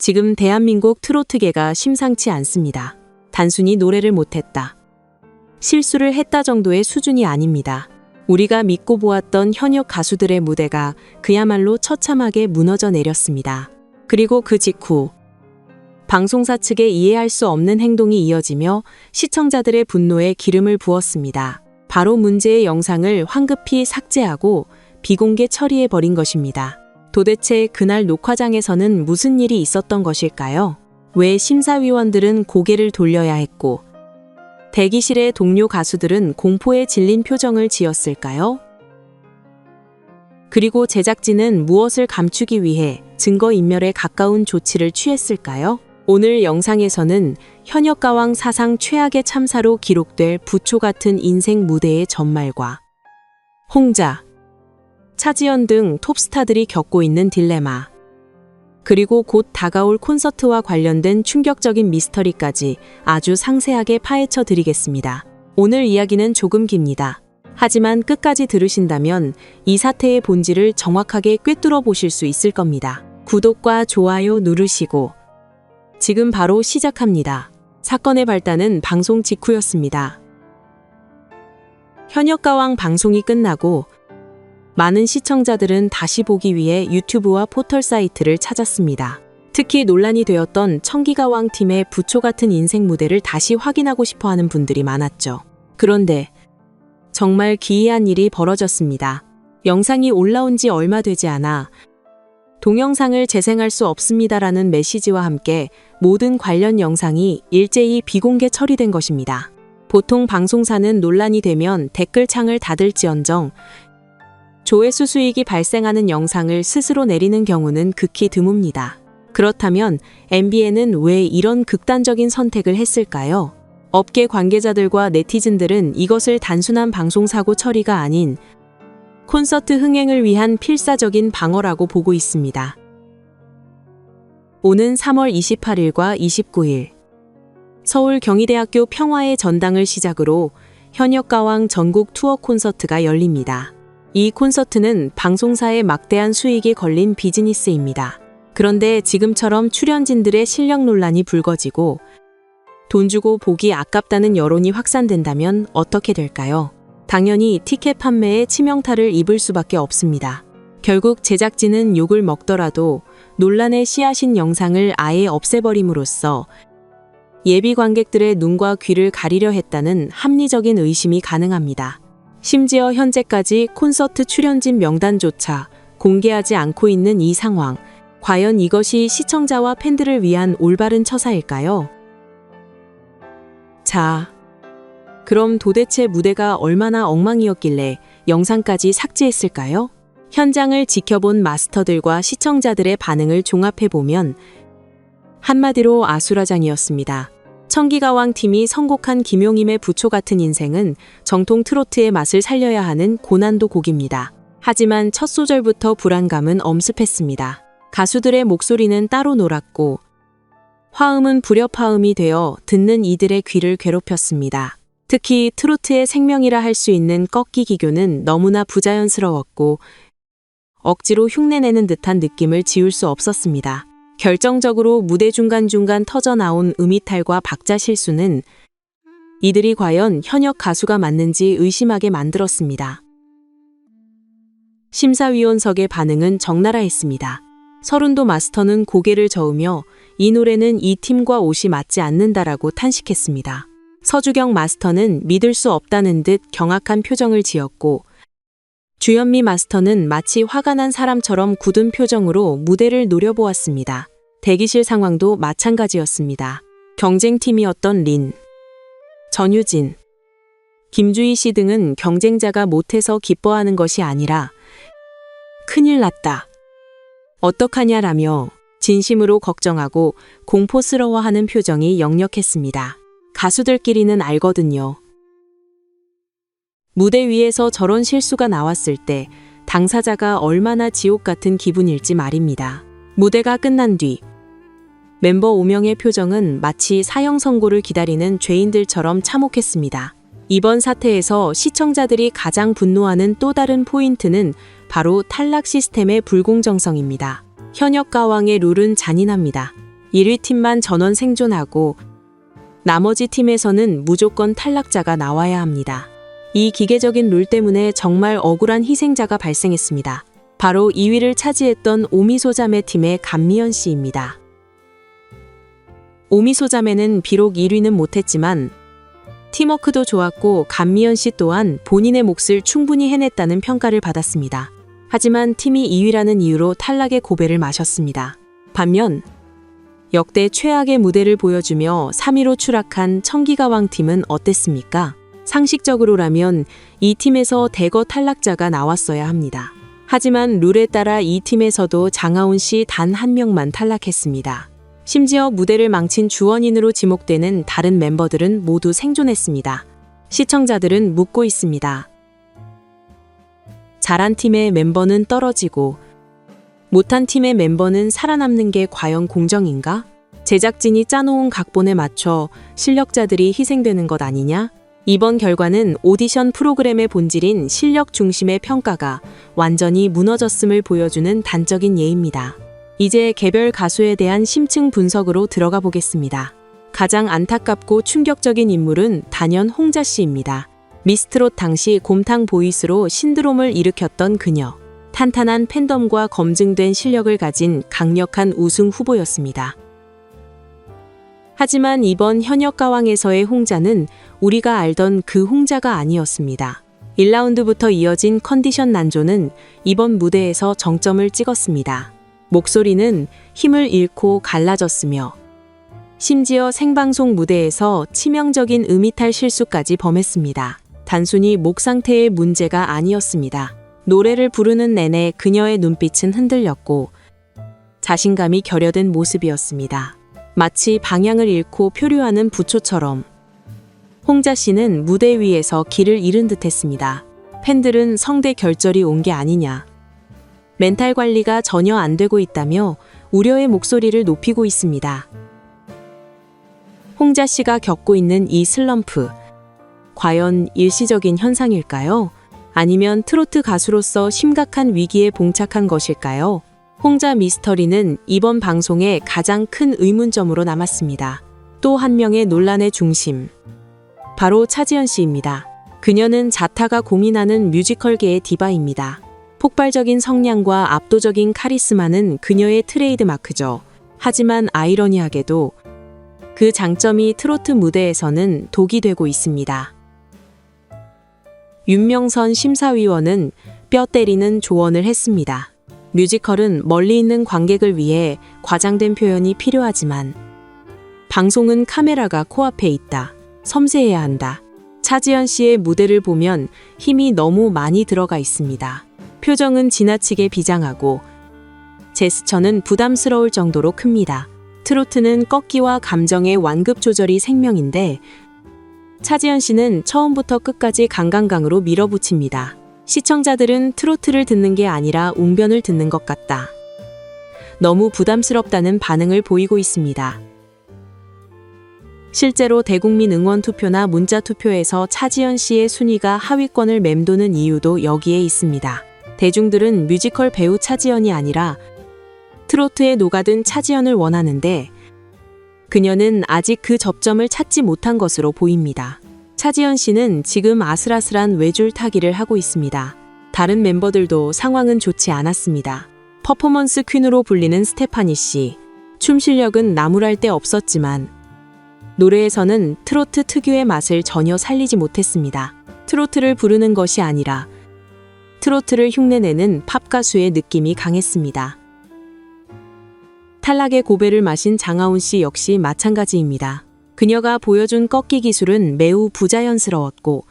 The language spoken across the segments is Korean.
지금 대한민국 트로트계가 심상치 않습니다. 단순히 노래를 못했다. 실수를 했다 정도의 수준이 아닙니다. 우리가 믿고 보았던 현역 가수들의 무대가 그야말로 처참하게 무너져 내렸습니다. 그리고 그 직후 방송사 측의 이해할 수 없는 행동이 이어지며 시청자들의 분노에 기름을 부었습니다. 바로 문제의 영상을 황급히 삭제하고 비공개 처리해 버린 것입니다. 도대체 그날 녹화장에서는 무슨 일이 있었던 것일까요? 왜 심사위원들은 고개를 돌려야 했고 대기실의 동료 가수들은 공포에 질린 표정을 지었을까요? 그리고 제작진은 무엇을 감추기 위해 증거인멸에 가까운 조치를 취했을까요? 오늘 영상에서는 현역가왕 사상 최악의 참사로 기록될 부초 같은 인생 무대의 전말과 홍자, 차지연 등 톱스타들이 겪고 있는 딜레마, 그리고 곧 다가올 콘서트와 관련된 충격적인 미스터리까지 아주 상세하게 파헤쳐 드리겠습니다. 오늘 이야기는 조금 깁니다. 하지만 끝까지 들으신다면 이 사태의 본질을 정확하게 꿰뚫어 보실 수 있을 겁니다. 구독과 좋아요 누르시고 지금 바로 시작합니다. 사건의 발단은 방송 직후였습니다. 현역 가왕 방송이 끝나고 많은 시청자들은 다시 보기 위해 유튜브와 포털 사이트를 찾았습니다. 특히 논란이 되었던 청기가왕 팀의 부초 같은 인생 무대를 다시 확인하고 싶어 하는 분들이 많았죠. 그런데 정말 기이한 일이 벌어졌습니다. 영상이 올라온 지 얼마 되지 않아 동영상을 재생할 수 없습니다라는 메시지와 함께 모든 관련 영상이 일제히 비공개 처리된 것입니다. 보통 방송사는 논란이 되면 댓글창을 닫을지언정 조회수 수익이 발생하는 영상을 스스로 내리는 경우는 극히 드뭅니다. 그렇다면 MBN은 왜 이런 극단적인 선택을 했을까요? 업계 관계자들과 네티즌들은 이것을 단순한 방송사고 처리가 아닌 콘서트 흥행을 위한 필사적인 방어라고 보고 있습니다. 오는 3월 28일과 29일 서울 경희대학교 평화의 전당을 시작으로 현역 가왕 전국 투어 콘서트가 열립니다. 이 콘서트는 방송사의 막대한 수익이 걸린 비즈니스입니다. 그런데 지금처럼 출연진들의 실력 논란이 불거지고 돈 주고 보기 아깝다는 여론이 확산된다면 어떻게 될까요? 당연히 티켓 판매에 치명타를 입을 수밖에 없습니다. 결국 제작진은 욕을 먹더라도 논란의 씨앗인 영상을 아예 없애버림으로써 예비 관객들의 눈과 귀를 가리려 했다는 합리적인 의심이 가능합니다. 심지어 현재까지 콘서트 출연진 명단조차 공개하지 않고 있는 이 상황. 과연 이것이 시청자와 팬들을 위한 올바른 처사일까요? 자, 그럼 도대체 무대가 얼마나 엉망이었길래 영상까지 삭제했을까요? 현장을 지켜본 마스터들과 시청자들의 반응을 종합해보면 한마디로 아수라장이었습니다. 청기가왕 팀이 선곡한 김용임의 부초 같은 인생은 정통 트로트의 맛을 살려야 하는 고난도 곡입니다. 하지만 첫 소절부터 불안감은 엄습했습니다. 가수들의 목소리는 따로 놀았고 화음은 불협화음이 되어 듣는 이들의 귀를 괴롭혔습니다. 특히 트로트의 생명이라 할 수 있는 꺾기 기교는 너무나 부자연스러웠고 억지로 흉내내는 듯한 느낌을 지울 수 없었습니다. 결정적으로 무대 중간중간 터져나온 음이탈과 박자 실수는 이들이 과연 현역 가수가 맞는지 의심하게 만들었습니다. 심사위원석의 반응은 적나라했습니다. 서른도 마스터는 고개를 저으며 이 노래는 이 팀과 옷이 맞지 않는다라고 탄식했습니다. 서주경 마스터는 믿을 수 없다는 듯 경악한 표정을 지었고 주현미 마스터는 마치 화가 난 사람처럼 굳은 표정으로 무대를 노려보았습니다. 대기실 상황도 마찬가지였습니다. 경쟁팀이었던 린, 전유진, 김주희 씨 등은 경쟁자가 못해서 기뻐하는 것이 아니라 큰일 났다. 어떡하냐라며 진심으로 걱정하고 공포스러워하는 표정이 역력했습니다. 가수들끼리는 알거든요. 무대 위에서 저런 실수가 나왔을 때 당사자가 얼마나 지옥 같은 기분일지 말입니다. 무대가 끝난 뒤 멤버 5명의 표정은 마치 사형 선고를 기다리는 죄인들처럼 참혹했습니다. 이번 사태에서 시청자들이 가장 분노하는 또 다른 포인트는 바로 탈락 시스템의 불공정성입니다. 현역 가왕의 룰은 잔인합니다. 1위 팀만 전원 생존하고 나머지 팀에서는 무조건 탈락자가 나와야 합니다. 이 기계적인 룰 때문에 정말 억울한 희생자가 발생했습니다. 바로 2위를 차지했던 오미소자매 팀의 감미연 씨입니다. 오미소자매는 비록 1위는 못했지만 팀워크도 좋았고 감미연 씨 또한 본인의 몫을 충분히 해냈다는 평가를 받았습니다. 하지만 팀이 2위라는 이유로 탈락의 고배를 마셨습니다. 반면 역대 최악의 무대를 보여주며 3위로 추락한 청기가왕 팀은 어땠습니까? 상식적으로라면 이 팀에서 대거 탈락자가 나왔어야 합니다. 하지만 룰에 따라 이 팀에서도 장하운 씨단 한 명만 탈락했습니다. 심지어 무대를 망친 주원인으로 지목되는 다른 멤버들은 모두 생존했습니다. 시청자들은 묻고 있습니다. 잘한 팀의 멤버는 떨어지고 못한 팀의 멤버는 살아남는 게 과연 공정인가? 제작진이 짜놓은 각본에 맞춰 실력자들이 희생되는 것 아니냐? 이번 결과는 오디션 프로그램의 본질인 실력 중심의 평가가 완전히 무너졌음을 보여주는 단적인 예입니다. 이제 개별 가수에 대한 심층 분석으로 들어가 보겠습니다. 가장 안타깝고 충격적인 인물은 단연 홍자 씨입니다. 미스트롯 당시 곰탕 보이스로 신드롬을 일으켰던 그녀. 탄탄한 팬덤과 검증된 실력을 가진 강력한 우승 후보였습니다. 하지만 이번 현역 가왕에서의 홍자는 우리가 알던 그 홍자가 아니었습니다. 1라운드부터 이어진 컨디션 난조는 이번 무대에서 정점을 찍었습니다. 목소리는 힘을 잃고 갈라졌으며 심지어 생방송 무대에서 치명적인 음이탈 실수까지 범했습니다. 단순히 목 상태의 문제가 아니었습니다. 노래를 부르는 내내 그녀의 눈빛은 흔들렸고 자신감이 결여된 모습이었습니다. 마치 방향을 잃고 표류하는 부초처럼 홍자 씨는 무대 위에서 길을 잃은 듯 했습니다. 팬들은 성대 결절이 온 게 아니냐. 멘탈 관리가 전혀 안 되고 있다며 우려의 목소리를 높이고 있습니다. 홍자 씨가 겪고 있는 이 슬럼프. 과연 일시적인 현상일까요? 아니면 트로트 가수로서 심각한 위기에 봉착한 것일까요? 홍자 미스터리는 이번 방송의 가장 큰 의문점으로 남았습니다. 또 한 명의 논란의 중심. 바로 차지연 씨입니다. 그녀는 자타가 공인하는 뮤지컬계의 디바입니다. 폭발적인 성량과 압도적인 카리스마는 그녀의 트레이드 마크죠. 하지만 아이러니하게도 그 장점이 트로트 무대에서는 독이 되고 있습니다. 윤명선 심사위원은 뼈 때리는 조언을 했습니다. 뮤지컬은 멀리 있는 관객을 위해 과장된 표현이 필요하지만 방송은 카메라가 코앞에 있다. 섬세해야 한다. 차지연 씨의 무대를 보면 힘이 너무 많이 들어가 있습니다. 표정은 지나치게 비장하고 제스처는 부담스러울 정도로 큽니다. 트로트는 꺾기와 감정의 완급 조절이 생명인데 차지연 씨는 처음부터 끝까지 강강강으로 밀어붙입니다. 시청자들은 트로트를 듣는 게 아니라 웅변을 듣는 것 같다. 너무 부담스럽다는 반응을 보이고 있습니다. 실제로 대국민 응원 투표나 문자 투표에서 차지연 씨의 순위가 하위권을 맴도는 이유도 여기에 있습니다. 대중들은 뮤지컬 배우 차지연이 아니라 트로트에 녹아든 차지연을 원하는데 그녀는 아직 그 접점을 찾지 못한 것으로 보입니다. 차지연 씨는 지금 아슬아슬한 외줄 타기를 하고 있습니다. 다른 멤버들도 상황은 좋지 않았습니다. 퍼포먼스 퀸으로 불리는 스테파니 씨. 춤 실력은 나무랄 데 없었지만 노래에서는 트로트 특유의 맛을 전혀 살리지 못했습니다. 트로트를 부르는 것이 아니라 트로트를 흉내내는 팝 가수의 느낌이 강했습니다. 탈락의 고배를 마신 장하운 씨 역시 마찬가지입니다. 그녀가 보여준 꺾기 기술은 매우 부자연스러웠고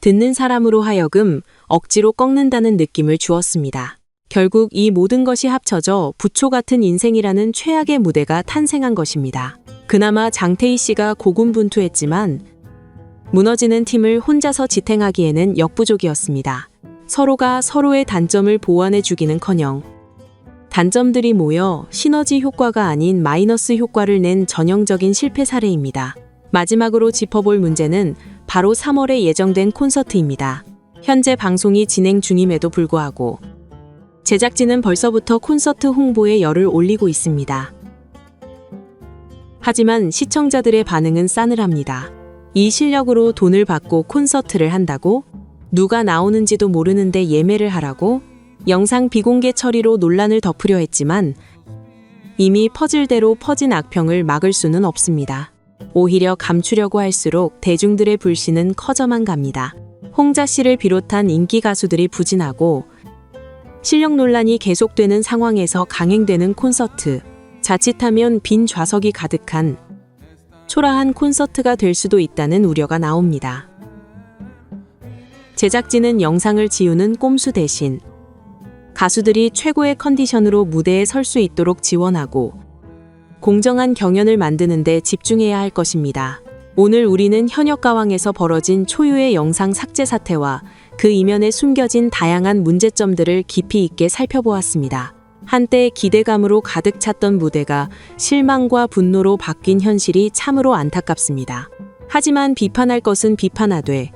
듣는 사람으로 하여금 억지로 꺾는다는 느낌을 주었습니다. 결국 이 모든 것이 합쳐져 부초 같은 인생이라는 최악의 무대가 탄생한 것입니다. 그나마 장태희 씨가 고군분투했지만 무너지는 팀을 혼자서 지탱하기에는 역부족이었습니다. 서로가 서로의 단점을 보완해 주기는커녕 단점들이 모여 시너지 효과가 아닌 마이너스 효과를 낸 전형적인 실패 사례입니다. 마지막으로 짚어볼 문제는 바로 3월에 예정된 콘서트입니다. 현재 방송이 진행 중임에도 불구하고 제작진은 벌써부터 콘서트 홍보에 열을 올리고 있습니다. 하지만 시청자들의 반응은 싸늘합니다. 이 실력으로 돈을 받고 콘서트를 한다고? 누가 나오는지도 모르는데 예매를 하라고? 영상 비공개 처리로 논란을 덮으려 했지만 이미 퍼즐대로 퍼진 악평을 막을 수는 없습니다. 오히려 감추려고 할수록 대중들의 불신은 커져만 갑니다. 홍자 씨를 비롯한 인기 가수들이 부진하고 실력 논란이 계속되는 상황에서 강행되는 콘서트. 자칫하면 빈 좌석이 가득한 초라한 콘서트가 될 수도 있다는 우려가 나옵니다. 제작진은 영상을 지우는 꼼수 대신 가수들이 최고의 컨디션으로 무대에 설 수 있도록 지원하고 공정한 경연을 만드는 데 집중해야 할 것입니다. 오늘 우리는 현역 가왕에서 벌어진 초유의 영상 삭제 사태와 그 이면에 숨겨진 다양한 문제점들을 깊이 있게 살펴보았습니다. 한때 기대감으로 가득 찼던 무대가 실망과 분노로 바뀐 현실이 참으로 안타깝습니다. 하지만 비판할 것은 비판하되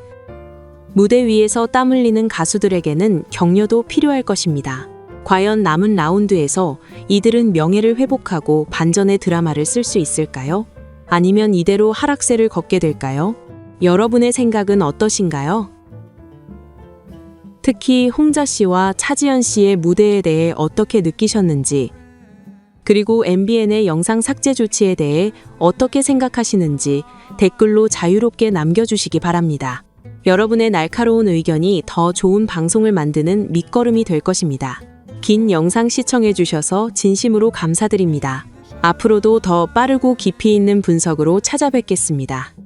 무대 위에서 땀 흘리는 가수들에게는 격려도 필요할 것입니다. 과연 남은 라운드에서 이들은 명예를 회복하고 반전의 드라마를 쓸 수 있을까요? 아니면 이대로 하락세를 걷게 될까요? 여러분의 생각은 어떠신가요? 특히 홍자 씨와 차지연 씨의 무대에 대해 어떻게 느끼셨는지, 그리고 MBN의 영상 삭제 조치에 대해 어떻게 생각하시는지 댓글로 자유롭게 남겨주시기 바랍니다. 여러분의 날카로운 의견이 더 좋은 방송을 만드는 밑거름이 될 것입니다. 긴 영상 시청해주셔서 진심으로 감사드립니다. 앞으로도 더 빠르고 깊이 있는 분석으로 찾아뵙겠습니다.